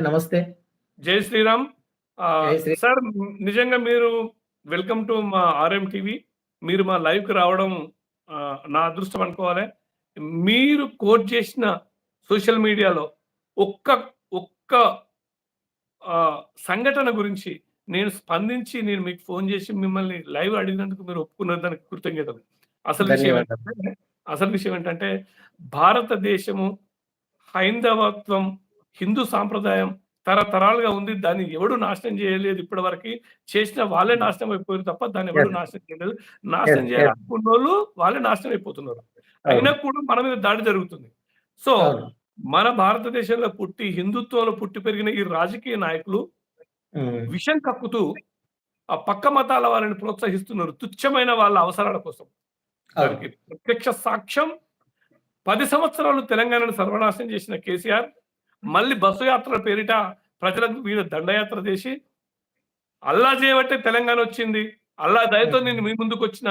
నమస్తే. జై శ్రీరామ్. సార్ నిజంగా మీరు వెల్కమ్ టు మా ఆర్ఎం టీవీ. మీరు మా లైవ్‌కి రావడం ఆహ్, నా అదృష్టం అనుకోవాలి. మీరు కోట్ చేసిన సోషల్ మీడియాలో ఒక్క ఒక్క సంఘటన గురించి నేను స్పందించి నేను మీకు ఫోన్ చేసి మిమ్మల్ని లైవ్ అడిగినందుకు మీరు ఒప్పుకున్న దానికి కృతజ్ఞతలు. అసలు విషయం. ఏంటంటే అసలు విషయం ఏంటంటే భారతదేశము హైందవత్వం, హిందూ సాంప్రదాయం తరతరాలుగా ఉంది. దాన్ని ఎవడు నాశనం చేయలేదు ఇప్పటివరకి. చేసిన వాళ్ళే నాశనం అయిపోయారు తప్ప దాన్ని ఎవడు. నాశనం చేయలేదు. నాశనం యెస్. చేయాలనుకున్నోళ్ళు వాళ్ళే నాశనం అయిపోతున్నారు. అయినా. కూడా మన మీద దాడి జరుగుతుంది. సో. మన భారతదేశంలో పుట్టి హిందుత్వంలో పుట్టి పెరిగిన ఈ రాజకీయ నాయకులు. విషం కక్కుతూ ఆ పక్క మతాల వాళ్ళని ప్రోత్సహిస్తున్నారు. తుచ్చమైన వాళ్ళ అవసరాల కోసం. దానికి ప్రత్యక్ష సాక్ష్యం 10 సంవత్సరాలు తెలంగాణను సర్వనాశనం చేసిన కేసీఆర్ మళ్ళీ బస్సు యాత్రల పేరిట ప్రజలకు మీద దండయాత్ర చేసి అల్లా చేయబట్టే తెలంగాణ వచ్చింది. అల్లా దయతో. నేను మీ ముందుకొచ్చిన.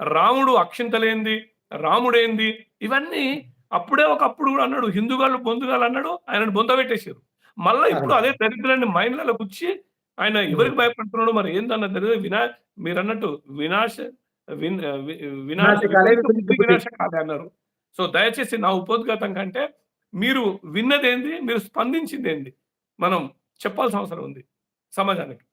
రాముడు అక్షింతలేంది, రాముడేంది ఇవన్నీ అప్పుడే ఒకప్పుడు కూడా అన్నాడు. హిందుగాళ్ళు బొందుగాళ్ళు అన్నాడు. ఆయనను బొందబెట్టేసారు. మళ్ళా ఇప్పుడు. అదే దరిద్రాన్ని మైండ్‌లలో గుచ్చి ఆయన. ఎవరికి భయపడుతున్నాడో మరి ఏందన్నది తెలియదు. వినా మీరన్నట్టు వినాశ విన్ వి వినాశ బుద్ధి. వినాశకాలే అన్నారు. సో, దయచేసి నా ఉపోద్ఘాతం కంటే మీరు విన్నదేంది? మీరు స్పందించిందేంది? మనం చెప్పాల్సిన అవసరం ఉంది సమాజానికి.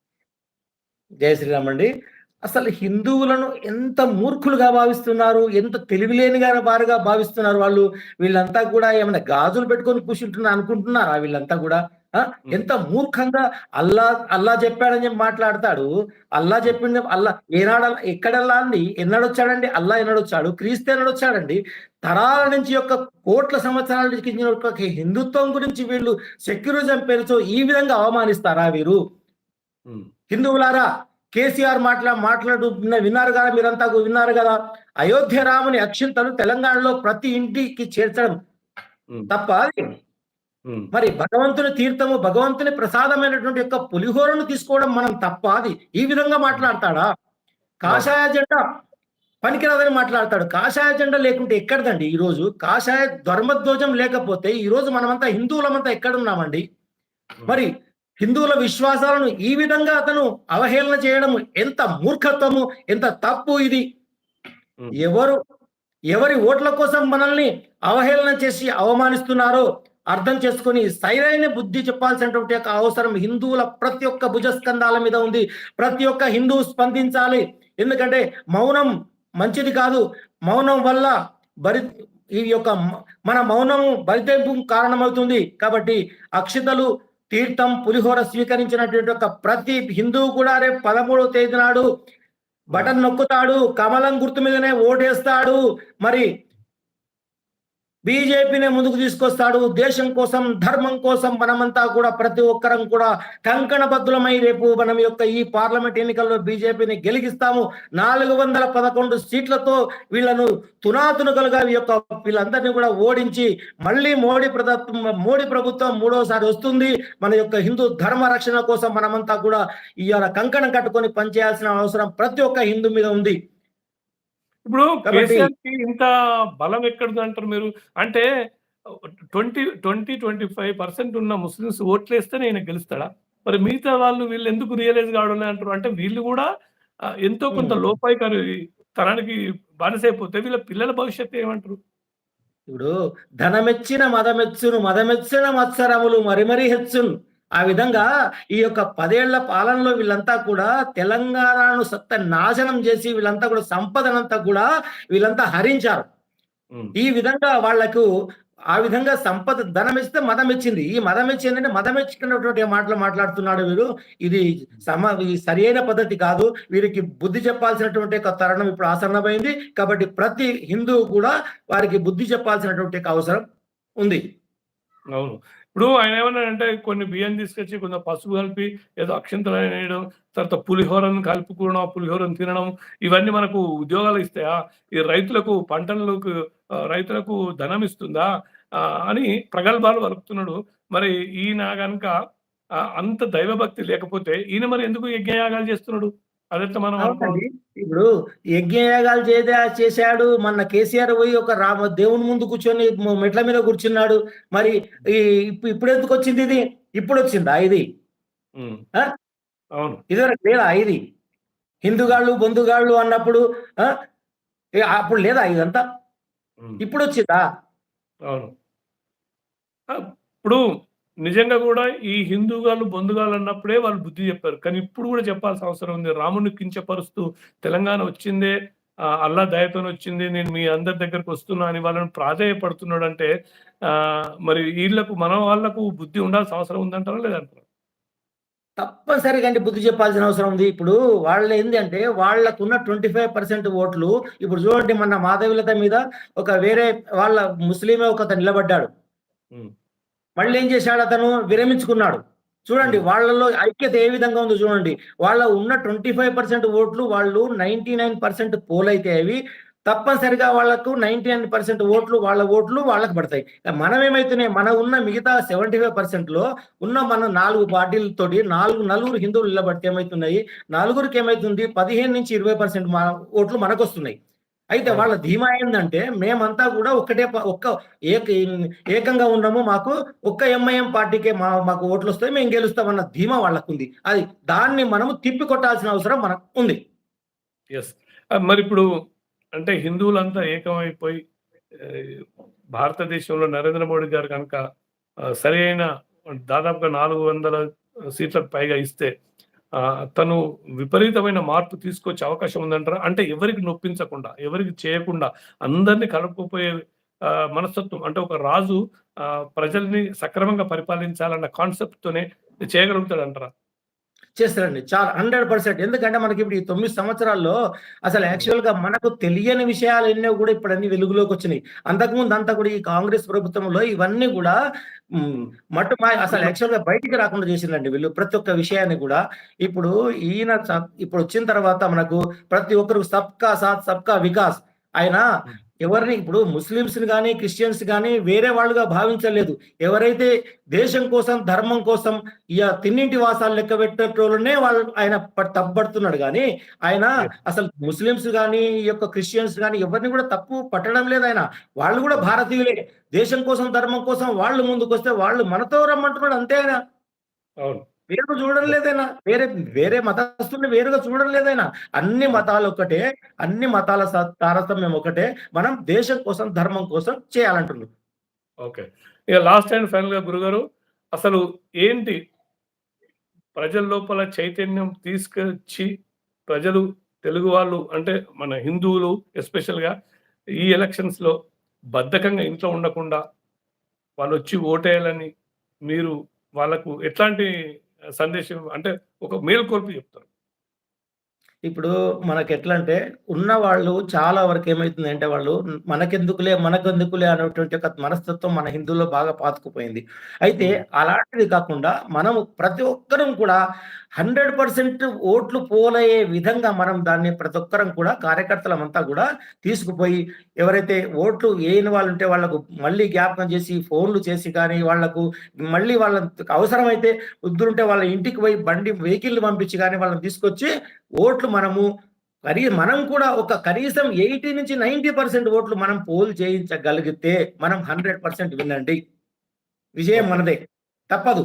జయ శ్రీరామ్ అండి. అసలు హిందువులను ఎంత మూర్ఖులుగా భావిస్తున్నారు. ఎంత తెలివిలేనిగా వారుగా భావిస్తున్నారు వాళ్ళు. వీళ్ళంతా కూడా ఏమైనా గాజులు పెట్టుకొని కూర్చుంటున్నా అనుకుంటున్నారా వీళ్ళంతా కూడా? ఎంత మూర్ఖంగా అల్లా అల్లా చెప్పాడని చెప్పి మాట్లాడతాడు. అల్లా. చెప్పింది అల్లా ఏనాడు ఎక్కడల్లా అండి? ఎన్నడొచ్చాడండి? అల్లా ఎన్నడొచ్చాడు? క్రీస్తు ఎన్నడొచ్చాడండి? తరాల నుంచి యొక్క కోట్ల సంవత్సరాల నుంచి హిందుత్వం గురించి వీళ్ళు సెక్యులరిజం పేరుతో ఈ విధంగా అవమానిస్తారా వీరు? హిందువులారా కేసీఆర్ మాట్లా మాట్లాడు విన్న విన్నారు కదా మీరంతా విన్నారు కదా! అయోధ్య రాముని అక్షింతలు తెలంగాణలో ప్రతి ఇంటికి చేర్చడం. తప్పా. మరి భగవంతుని తీర్థము, భగవంతుని ప్రసాదమైనటువంటి యొక్క పులిహోరను తీసుకోవడం మనం తప్పా అది? ఈ విధంగా. మాట్లాడతాడా? కాషాయ జెండా పనికిరాదని మాట్లాడతాడు. కాషాయ జెండా లేకుంటే ఎక్కడిదండి ఈరోజు? కాషాయ ధర్మధ్వజం లేకపోతే ఈరోజు మనమంతా హిందువులమంతా ఎక్కడున్నామండి? హ్మ్. మరి హిందువుల విశ్వాసాలను ఈ విధంగా అతను అవహేళన చేయడం ఎంత మూర్ఖత్వము, ఎంత తప్పు ఇది. ఎవరు ఎవరి ఓట్ల కోసం మనల్ని అవహేళన చేసి అవమానిస్తున్నారో అర్థం చేసుకొని సరైన బుద్ధి చెప్పాల్సినటువంటి యొక్క అవసరం హిందువుల ప్రతి ఒక్క భుజస్కంధాల మీద ఉంది. ప్రతి ఒక్క హిందువు స్పందించాలి. ఎందుకంటే మౌనం మంచిది కాదు. మౌనం వల్ల బరి ఈ యొక్క మన మౌనము బరితెంపుకు కారణమవుతుంది. కాబట్టి అక్షితలు, తీర్థం, పులిహోర స్వీకరించినటువంటి ఒక ప్రతి హిందువు కూడా రేపు 13వ తేదీ నాడు బటన్ నొక్కుతాడు. కమలం గుర్తు మీదనే ఓటేస్తాడు. మరి బీజేపీనే ముందుకు తీసుకొస్తాడు. దేశం కోసం, ధర్మం కోసం మనమంతా కూడా ప్రతి ఒక్కరం కూడా కంకణబద్ధులమై రేపు మనం యొక్క ఈ పార్లమెంట్ ఎన్నికల్లో బీజేపీని గెలిగిస్తాము. 411 సీట్లతో వీళ్ళను తునాతునుకలుగా యొక్క వీళ్ళందరినీ కూడా ఓడించి మళ్ళీ మోడీ ప్రభుత్వం మోడీ ప్రభుత్వం మూడోసారి వస్తుంది. మన యొక్క హిందూ ధర్మ రక్షణ కోసం మనమంతా కూడా ఇవాళ కంకణం కట్టుకొని పనిచేయాల్సిన అవసరం ప్రతి ఒక్క హిందూ మీద ఉంది. ఇప్పుడు ఇంత బలం ఎక్కడిదంటారు మీరు? అంటే 20, 20, 25% ఉన్న ముస్లిమ్స్ ఓట్లేస్తేనే ఈయన గెలుస్తాడా? మరి మిగతా వాళ్ళు వీళ్ళు ఎందుకు రియలైజ్ కావడం అంటారు? అంటే వీళ్ళు కూడా ఎంతో కొంత. లోపాయికారి తనానికి బానిసైపోతే వీళ్ళ పిల్లల భవిష్యత్తు ఏమంటారు? ఇప్పుడు ధనమెచ్చిన మదమెచ్చును మదమెచ్చిన మత్సరములు మరి మరి హెచ్చును. ఆ విధంగా ఈ యొక్క 10 ఏళ్ళ పాలనలో వీళ్ళంతా కూడా తెలంగాణను సత్యనాశనం చేసి వీళ్ళంతా కూడా సంపదనంతా కూడా వీళ్ళంతా హరించారు. ఈ విధంగా వాళ్ళకు ఆ విధంగా సంపద ధనమిస్తే మదమిచ్చింది. ఈ మదమిచ్చిందంటే మదమిచ్చుకున్నటువంటి మాటలు మాట్లాడుతున్నాడు వీడు. ఇది సమ ఇది సరియైన పద్ధతి కాదు. వీరికి బుద్ధి చెప్పాల్సినటువంటి ఒక తరుణం ఇప్పుడు ఆసన్నమైంది. కాబట్టి ప్రతి హిందువు కూడా వారికి బుద్ధి చెప్పాల్సినటువంటి అవసరం ఉంది. అవును. ఇప్పుడు ఆయన ఏమన్నాడంటే కొన్ని బియ్యం తీసుకొచ్చి కొంత పసుపు కలిపి ఏదో అక్షింతలనేయడం, తర్వాత పులిహోరను కలుపుకోవడం, పులిహోరను తినడం ఇవన్నీ మనకు ఉద్యోగాలు ఇస్తాయా? ఈ రైతులకు పంటలకు రైతులకు ధనం ఇస్తుందా? అని ప్రగల్భాలు వలుపుతున్నాడు మరి ఈయన కనుక అంత దైవభక్తి లేకపోతే ఈయన మరి ఎందుకు యజ్ఞయాగాలు చేస్తున్నాడు? అదెట్లా మనం. ఇప్పుడు యజ్ఞయాగాలు చేదా చేశాడు. మొన్న కేసీఆర్ పోయి ఒక రామ దేవుని ముందు కూర్చొని మెట్ల మీద కూర్చున్నాడు. మరి ఈ ఇప్ ఇప్పుడెందుకొచ్చిందిది? ఇప్పుడు వచ్చిందా ఇది? అవును ఇదివరకు లేదా ఇది హిందుగాళ్ళు బొందుగాళ్ళు అన్నప్పుడు అప్పుడు లేదా ఇదంతా. ఇప్పుడు వచ్చిందా అవును ఇప్పుడు నిజంగా కూడా ఈ హిందూగాళ్ళు బొందుగాళ్ళు అన్నప్పుడే వాళ్ళు బుద్ధి చెప్పారు. కానీ ఇప్పుడు కూడా చెప్పాల్సిన అవసరం ఉంది. రాముని కించపరుస్తూ తెలంగాణ వచ్చిందే అల్లా దయతో వచ్చింది నేను మీ అందరి దగ్గరకు వస్తున్నా అని వాళ్ళని ప్రాధేయపడుతున్నాడు అంటే ఆ, మరి వీళ్ళకు మన వాళ్ళకు బుద్ధి ఉండాల్సిన అవసరం ఉందంటారా లేదంటారా? తప్పనిసరిగా అంటే బుద్ధి చెప్పాల్సిన అవసరం ఉంది. ఇప్పుడు వాళ్ళు ఏంది అంటే వాళ్ళకున్న ట్వంటీ ఫైవ్ పర్సెంట్ ఓట్లు ఇప్పుడు చూడండి మన మాధవిలత మీద ఒక వేరే వాళ్ళ ముస్లిమే ఒక నిలబడ్డాడు. మళ్ళీ ఏం చేశాడు అతను? విరమించుకున్నాడు. చూడండి Hmm. వాళ్ళలో ఐక్యత ఏ విధంగా ఉందో చూడండి. వాళ్ళ ఉన్న ట్వంటీ ఫైవ్ పర్సెంట్ ఓట్లు వాళ్ళు నైన్టీ నైన్ పర్సెంట్ పోల్ అయితే అవి. తప్పనిసరిగా వాళ్ళకు నైన్టీ నైన్ పర్సెంట్ ఓట్లు వాళ్ళ ఓట్లు వాళ్ళకి పడతాయి. మనం ఏమైతున్నాయి మన ఉన్న మిగతా సెవెంటీ ఫైవ్ పర్సెంట్లో ఉన్న మన నాలుగు పార్టీలతోటి నాలుగు నలుగురు హిందువులు నిలబడితే ఏమైతున్నాయి? నలుగురికి ఏమైతుంది? పదిహేను నుంచి ఇరవై పర్సెంట్ ఓట్లు మనకు వస్తున్నాయి అయితే. వాళ్ళ ధీమా ఏంటంటే మేమంతా కూడా ఒక్కటే ఒక్క ఏక ఏకంగా ఉన్నాము మాకు ఒక్క ఎంఐఎం పార్టీకే మా మాకు ఓట్లు వస్తాయి మేము గెలుస్తామన్న ధీమా వాళ్ళకు ఉంది అది దాన్ని మనము తిప్పి కొట్టాల్సిన అవసరం మనకు ఉంది ఎస్ మరి ఇప్పుడు అంటే హిందువులంతా ఏకమైపోయి భారతదేశంలో నరేంద్ర మోడీ గారు కనుక ఆ, సరి అయిన దాదాపుగా నాలుగు వందల సీట్లకు పైగా ఇస్తే తను విపరీతమైన మార్పు తీసుకొచ్చే అవకాశం ఉందంటారా? అంటే ఎవరికి నొప్పించకుండా ఎవరికి చేయకుండా అందరినీ కలుపుకుపోయే ఆ, మనస్తత్వం అంటే ఒక రాజు ఆ, ప్రజల్ని సక్రమంగా పరిపాలించాలన్న కాన్సెప్ట్ తోనే చేయగలుగుతాడు అంటారా చేస్తారండి. చాలా హండ్రెడ్ పర్సెంట్. ఎందుకంటే మనకి ఇప్పుడు ఈ తొమ్మిది సంవత్సరాల్లో అసలు యాక్చువల్గా మనకు తెలియని విషయాలు ఎన్నో కూడా ఇప్పుడు అన్ని వెలుగులోకి వచ్చినాయి. అంతకుముందు అంతా కూడా ఈ కాంగ్రెస్ ప్రభుత్వంలో ఇవన్నీ కూడా మట్టు మా అసలు యాక్చువల్గా బయటికి రాకుండా చేసిందండి వీళ్ళు ప్రతి ఒక్క విషయాన్ని కూడా. ఇప్పుడు ఈయన ఇప్పుడు వచ్చిన తర్వాత మనకు ప్రతి ఒక్కరు సబ్కా సాత్ సబ్కా వికాస్. ఆయన ఎవరిని ఇప్పుడు ముస్లింస్ కానీ క్రిస్టియన్స్ కానీ వేరే వాళ్ళుగా భావించలేదు. ఎవరైతే దేశం కోసం ధర్మం కోసం ఇక తిన్నింటి వాసాలు లెక్క పెట్టేటోళ్ళనే వాళ్ళు ఆయన తప్పబడుతున్నాడు కానీ ఆయన అసలు ముస్లింస్ కానీ ఈ యొక్క క్రిస్టియన్స్ కానీ ఎవరిని కూడా తప్పు పట్టడం లేదు ఆయన. వాళ్ళు కూడా భారతీయులే. దేశం కోసం ధర్మం కోసం వాళ్ళు ముందుకు వస్తే వాళ్ళు మనతో రమ్మంటున్నాడు అంతే ఆయన. అవును. వేరు చూడడం లేదైనా. వేరే వేరే మతస్థుల్ని వేరుగా చూడడం లేదైనా. అన్ని మతాలు ఒకటే అన్ని మతాల తారతమ్యం ఒకటే. మనం దేశం కోసం ధర్మం కోసం చేయాలంటున్నాం ఓకే. ఇక లాస్ట్ అండ్ ఫైనల్గా గురుగారు అసలు ఏంటి ప్రజల లోపల చైతన్యం తీసుకొచ్చి ప్రజలు తెలుగు వాళ్ళు అంటే మన హిందువులు ఎస్పెషల్గా ఈ ఎలక్షన్స్లో బద్ధకంగా ఇంట్లో ఉండకుండా వాళ్ళు వచ్చి ఓటేయాలని మీరు వాళ్ళకు ఎట్లాంటి సందేశం అంటే ఒక మేలుకొల్పు చెప్తారు. ఇప్పుడు మనకి ఎట్లా అంటే ఉన్న వాళ్ళు చాలా వరకు ఏమైతుంది అంటే వాళ్ళు మనకెందుకులే మనకెందుకులే అనేటువంటి ఒక మనస్తత్వం మన హిందువుల్లో బాగా పాతుకుపోయింది. అయితే అలాంటిది కాకుండా మనం ప్రతి ఒక్కరం కూడా హండ్రెడ్ పర్సెంట్ ఓట్లు పోలయ్యే విధంగా మనం దాన్ని ప్రతి ఒక్కరం కూడా కార్యకర్తలమంతా కూడా తీసుకుపోయి ఎవరైతే ఓట్లు వేయని వాళ్ళు ఉంటే వాళ్ళకు మళ్ళీ జ్ఞాపకం చేసి ఫోన్లు చేసి కానీ వాళ్ళకు మళ్ళీ వాళ్ళ అవసరమైతే వద్దుంటే వాళ్ళ ఇంటికి పోయి బండి వెహికల్ పంపించి కానీ వాళ్ళని తీసుకొచ్చి ఓట్లు మనము కరీ మనం కూడా ఒక కనీసం ఎయిటీ నుంచి నైన్టీ పర్సెంట్ ఓట్లు మనం పోల్ చేయించగలిగితే మనం హండ్రెడ్ పర్సెంట్ వినండి విజయం మనదే. తప్పదు.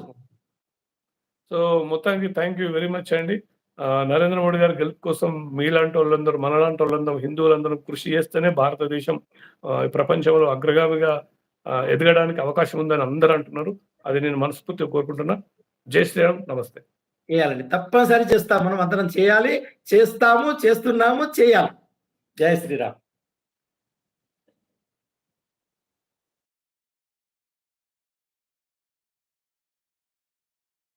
సో మొత్తానికి థ్యాంక్ యూ వెరీ మచ్ అండి. నరేంద్ర మోడీ గారి గెలుపు కోసం మీలాంటి వాళ్ళందరూ మనలాంటి వాళ్ళందరూ హిందువులందరూ కృషి చేస్తేనే భారతదేశం ప్రపంచంలో అగ్రగామిగా ఎదగడానికి అవకాశం ఉందని అందరూ అంటున్నారు. అది నేను మనస్ఫూర్తిగా కోరుకుంటున్నా. జై శ్రీరామ్. నమస్తే. చేయాలండి. తప్పనిసరి చేస్తాం. మనం అందరం చేయాలి. చేస్తాము చేస్తున్నాము చేయాలి. జయ శ్రీరామ్.